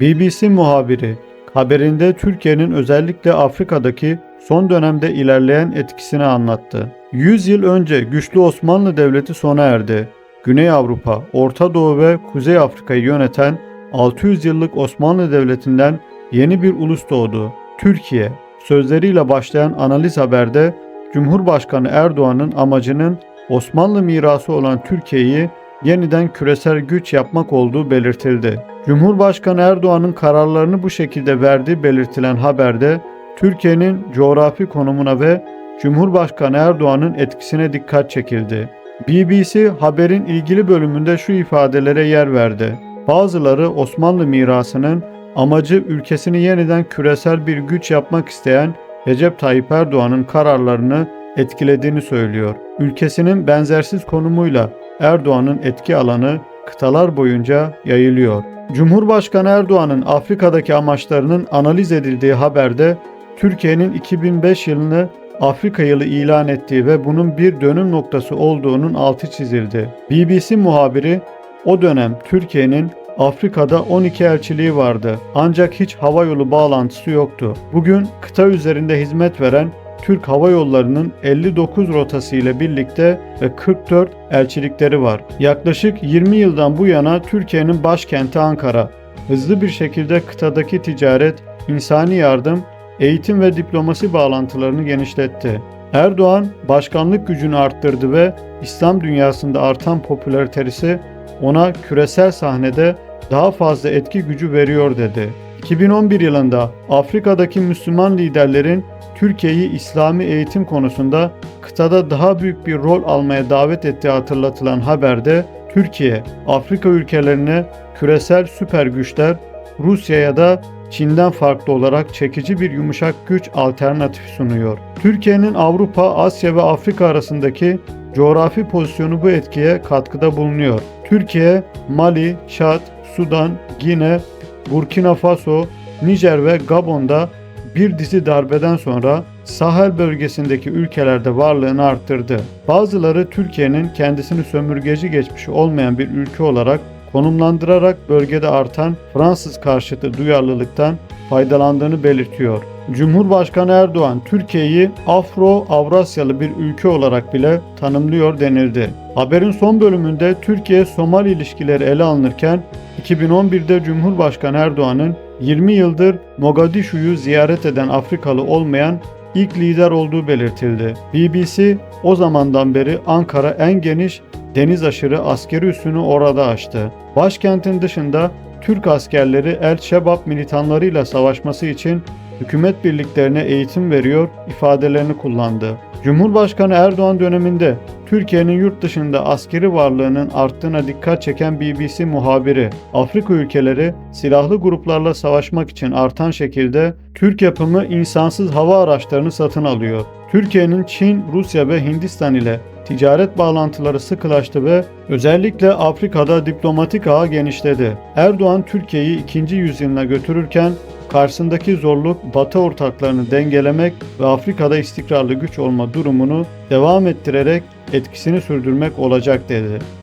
BBC muhabiri haberinde Türkiye'nin özellikle Afrika'daki son dönemde ilerleyen etkisini anlattı. 100 yıl önce güçlü Osmanlı Devleti sona erdi. Güney Avrupa, Orta Doğu ve Kuzey Afrika'yı yöneten 600 yıllık Osmanlı Devleti'nden yeni bir ulus doğdu. Türkiye, sözleriyle başlayan analiz haberde Cumhurbaşkanı Erdoğan'ın amacının Osmanlı mirası olan Türkiye'yi yeniden küresel güç yapmak olduğu belirtildi. Cumhurbaşkanı Erdoğan'ın kararlarını bu şekilde verdiği belirtilen haberde Türkiye'nin coğrafi konumuna ve Cumhurbaşkanı Erdoğan'ın etkisine dikkat çekildi. BBC haberin ilgili bölümünde şu ifadelere yer verdi. Bazıları Osmanlı mirasının amacı ülkesini yeniden küresel bir güç yapmak isteyen Recep Tayyip Erdoğan'ın kararlarını etkilediğini söylüyor. Ülkesinin benzersiz konumuyla Erdoğan'ın etki alanı kıtalar boyunca yayılıyor. Cumhurbaşkanı Erdoğan'ın Afrika'daki amaçlarının analiz edildiği haberde Türkiye'nin 2005 yılını Afrika yılı ilan ettiği ve bunun bir dönüm noktası olduğunun altı çizildi. BBC muhabiri o dönem Türkiye'nin Afrika'da 12 elçiliği vardı ancak hiç hava yolu bağlantısı yoktu. Bugün kıta üzerinde hizmet veren Türk Hava Yolları'nın 59 rotası ile birlikte ve 44 elçilikleri var. Yaklaşık 20 yıldan bu yana Türkiye'nin başkenti Ankara hızlı bir şekilde kıtadaki ticaret, insani yardım, eğitim ve diplomasi bağlantılarını genişletti. Erdoğan başkanlık gücünü arttırdı ve İslam dünyasında artan popülaritesi ona küresel sahnede daha fazla etki gücü veriyor dedi. 2011 yılında Afrika'daki Müslüman liderlerin Türkiye'yi İslami eğitim konusunda kıtada daha büyük bir rol almaya davet ettiği hatırlatılan haberde Türkiye, Afrika ülkelerine küresel süper güçler, Rusya'ya da Çin'den farklı olarak çekici bir yumuşak güç alternatifi sunuyor. Türkiye'nin Avrupa, Asya ve Afrika arasındaki coğrafi pozisyonu bu etkiye katkıda bulunuyor. Türkiye, Mali, Çad, Sudan, Gine, Burkina Faso, Nijer ve Gabon'da bir dizi darbeden sonra Sahel bölgesindeki ülkelerde varlığını arttırdı. Bazıları Türkiye'nin kendisini sömürgeci geçmişi olmayan bir ülke olarak konumlandırarak bölgede artan Fransız karşıtı duyarlılıktan faydalandığını belirtiyor. Cumhurbaşkanı Erdoğan Türkiye'yi Afro-Avrasyalı bir ülke olarak bile tanımlıyor denildi. Haberin son bölümünde Türkiye-Somali ilişkileri ele alınırken 2011'de Cumhurbaşkanı Erdoğan'ın 20 yıldır Mogadishu'yu ziyaret eden Afrikalı olmayan ilk lider olduğu belirtildi. BBC o zamandan beri Ankara en geniş deniz aşırı askeri üssünü orada açtı. Başkentin dışında Türk askerleri El Şebab militanlarıyla savaşması için hükümet birliklerine eğitim veriyor ifadelerini kullandı. Cumhurbaşkanı Erdoğan döneminde Türkiye'nin yurt dışında askeri varlığının arttığına dikkat çeken BBC muhabiri, Afrika ülkeleri silahlı gruplarla savaşmak için artan şekilde Türk yapımı insansız hava araçlarını satın alıyor. Türkiye'nin Çin, Rusya ve Hindistan ile ticaret bağlantıları sıkılaştı ve özellikle Afrika'da diplomatik ağ genişledi. Erdoğan Türkiye'yi ikinci yüzyılına götürürken karşısındaki zorluk Batı ortaklarını dengelemek ve Afrika'da istikrarlı güç olma durumunu devam ettirerek etkisini sürdürmek olacak dedi.